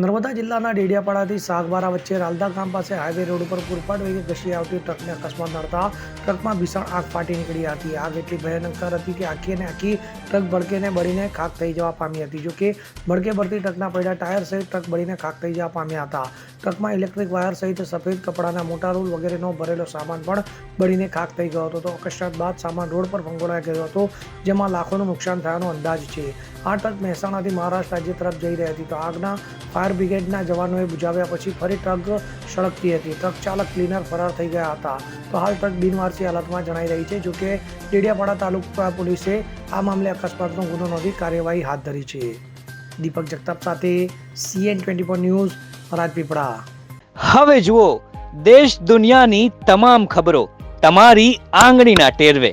નર્મદા જિલ્લાના ડેડિયાપાડાથી સાગબારા વચ્ચે રાલદા ગામ પાસે હાઈવે રોડ ઉપર પૂરપાટ વેગે ઘસી આવતી ટ્રકને અકસ્માત નડતા ટ્રકમાં ભીષણ આગ ફાટી નીકળી હતી. આગ એટલી ભયંકર હતી કે આખી અને આખી ટ્રક ભડકેને બળીને ખાક થઈ જવા પામી હતી. જોકે ભડકે ભરતી ટ્રકના પડ્યા ટાયર સહિત ટ્રક બળીને ખાક થઈ જવા પામ્યા હતા. ટ્રકમાં ઇલેક્ટ્રિક વાયર સહિત સફેદ કપડાના મોટા રૂલ વગેરેનો ભરેલો સામાન પણ બળીને ખાક થઈ ગયો હતો. તો અકસ્માત બાદ સામાન રોડ પર ફંગોળાઈ ગયો હતો, જેમાં લાખોનું નુકસાન થયાનો અંદાજ છે. આ ટ્રક મહેસાણાથી મહારાષ્ટ્ર રાજ્ય તરફ જઈ રહી હતી. તો આગના ફાયર બ્રિગેડના જવાનોએ બુજાવ્યા પછી ફરી ટ્રક સળગતી હતી. ટ્રક ચાલક, ક્લીનર ફરાર થઈ ગયા હતા. તો હાલ ટ્રક બિનવારસી હાલતમાં જણાઈ રહી છે, જોકે ડેડિયાપાડા તાલુકા પોલીસે આ મામલે અકસ્માતનો ગુનો નોંધી કાર્યવાહી હાથ ધરી છે. દીપક જગતાપ સાથે CN twenty four news, Rajpipla. હવે જુઓ, દેશ દુનિયાની તમામ ખબરો તમારી આંગળીના ટેરવે.